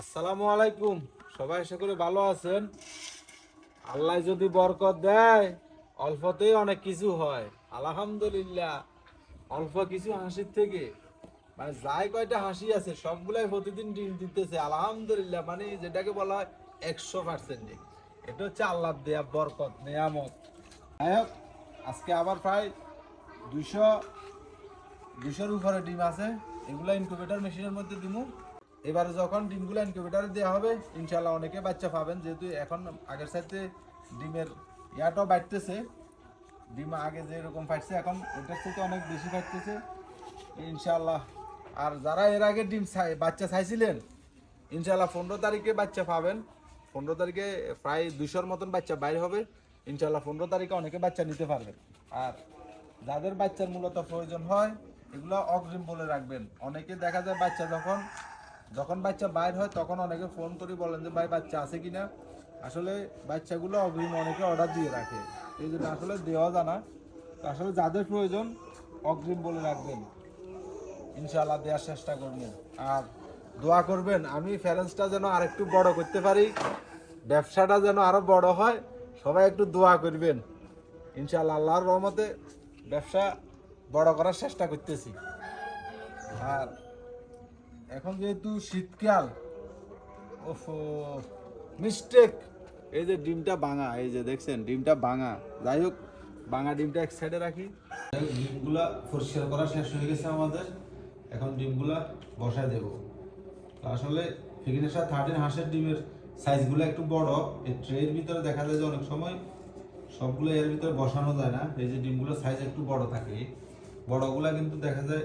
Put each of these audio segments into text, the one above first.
আসসালামু আলাইকুম। সবাই আশা করি ভালো আছেন। আল্লাহ যদি বরকত দেয় অল্পতেই অনেক কিছু হয়। আলহামদুলিল্লাহ। অল্প কিছু হাসির থেকে মানে যাই কয়টা হাসি আছে সবগুলাই প্রতিদিন ডিম দিতেছে। আলহামদুলিল্লাহ মানে যেটাকে বলা হয় একশো পার্সেন্ট এটা হচ্ছে আল্লাহ দেয়া বরকত নেয়ামত। যাই হোক, আজকে আবার প্রায় দুশো দুশোর উপরে ডিম আছে। এগুলা ইনকিউবেটর মেশিনের মধ্যে দিমু। এবারে যখন ডিমগুলো ইনকিউবেটরে দেওয়া হবে ইনশাল্লাহ অনেকে বাচ্চা পাবেন। যেহেতু এখন আগের সাথে ডিমের ইয়াটাও বাড়তেছে। ডিম আগে যেরকম ফাটছে, এখন ওটার থেকে অনেক বেশি ফাটতেছে। ইনশাল্লাহ আর যারা এর আগে ডিম বাচ্চা চাইছিলেন ইনশাল্লাহ পনেরো তারিখে বাচ্চা পাবেন। পনেরো তারিখে প্রায় দুশোর মতন বাচ্চা বাইর হবে। ইনশাল্লাহ পনেরো তারিখে অনেকে বাচ্চা নিতে পারবেন আর যাদের বাচ্চার মূলত প্রয়োজন হয়, এগুলো অগ্রিম বলে রাখবেন। অনেকে দেখা যায় বাচ্চা যখন যখন বাচ্চা বাইর হয়, তখন অনেকে ফোন করে বলেন যে, ভাই, বাচ্চা আছে কি না আসলে বাচ্চাগুলো অগ্রিম অনেকে অর্ডার দিয়ে রাখে। এই জন্য আসলে দেওয়া জানা আসলে যাদের প্রয়োজন, অগ্রিম বলে রাখবেন। ইনশাআল্লাহ দেওয়ার চেষ্টা করবেন আর দোয়া করবেন, আমি ফ্যারেন্সটা যেন আরেকটু বড় করতে পারি, ব্যবসাটা যেন আরও বড় হয়, সবাই একটু দোয়া করবেন। ইনশাআল্লাহ আল্লাহর রহমতে ব্যবসা বড় করার চেষ্টা করতেছি। আর এখন যেহেতু শীতকাল ওফো মিস্টেক এই যে ডিমটা ভাঙা এই যে দেখছেন ডিমটা ভাঙা। যাই হোক ভাঙা ডিমটা এক সাইডে রাখি। যাই হোক, ডিমগুলা পরিষ্কার করা শেষ হয়ে গেছে আমাদের। এখন ডিমগুলা বসায় দেব। আসলে ফিগনেশা থার্টিন হাঁসের ডিমের সাইজগুলো একটু বড়। এই ট্রের ভিতরে দেখা যায় যে অনেক সময় সবগুলো এর ভিতরে বসানো যায় না। এই যে ডিমগুলো সাইজ একটু বড় থাকে। বড়গুলা কিন্তু দেখা যায়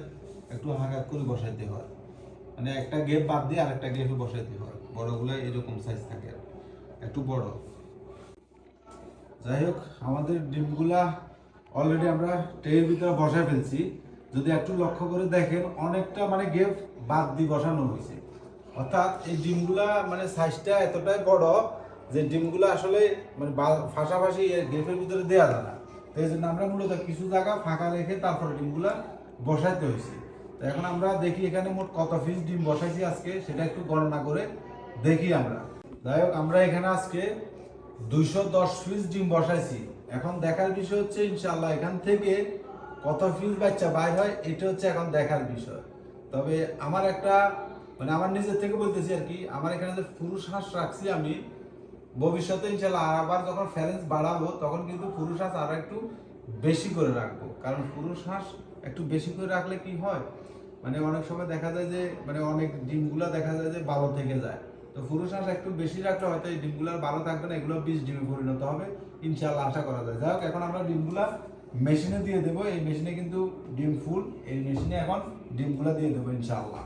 একটু হাঁকাত করে বসাইতে হয়। মানে একটা গেপ বাদ দিয়ে আরেকটা গেপে বসাইতে হয়। বড়গুলো এরকম সাইজ থাকে একটু বড়। যাই হোক, আমাদের ডিমগুলা অলরেডি আমরা ট্রের ভিতরে বসায় ফেলছি। যদি একটু লক্ষ্য করে দেখেন, অনেকটা মানে গেপ বাদ দিয়ে বসানো হয়েছে। অর্থাৎ এই ডিমগুলা মানে সাইজটা এতটাই বড় যে ডিমগুলো আসলে মানে ফাঁসাফাঁসি গেপের ভিতরে দেওয়া যায় না। তো এই জন্য আমরা মূলত কিছু জায়গা ফাঁকা রেখে তারপরে ডিমগুলা বসাইতে হয়েছে। এখন আমরা দেখি এখানে মোট কত পিস ডিম বসাইছি আজকে, সেটা একটু গণনা করে দেখি আমরা। যাই হোক, আমরা এখানে আজকে দুইশো দশ পিস ডিম বসাইছি। এখন দেখার বিষয় হচ্ছে ইনশাল্লাহ এখান থেকে কত পিস বাচ্চা বাইর হয়, এটা হচ্ছে এখন দেখার বিষয়। তবে আমার একটা মানে আমার নিজের থেকে বলতেছি আর কি, আমার এখানে যে পুরুষ হাঁস রাখছি আমি, ভবিষ্যতে ইনশাল্লাহ আবার যখন ফ্যারেন্স বাড়াবো, তখন কিন্তু পুরুষ হাঁস আরও একটু বেশি করে রাখব। কারণ পুরুষ হাঁস একটু বেশি করে রাখলে কি হয়? মানে অনেক সময় দেখা যায় যে মানে অনেক ডিমগুলা দেখা যায় যে ভালো থেকে যায়। তো পুরুষ হাঁস একটু বেশি রাখলে হয়তো এই ডিমগুলো ভালো থাকবে না, এগুলো বিষ ডিমে পরিণত হবে। ইনশাল্লাহ আশা করা যায়। যাই এখন আমরা ডিমগুলা মেশিনে দিয়ে দেবো। এই মেশিনে কিন্তু ডিম ফুল, এই মেশিনে এখন ডিমগুলা দিয়ে দেবো ইনশাল্লাহ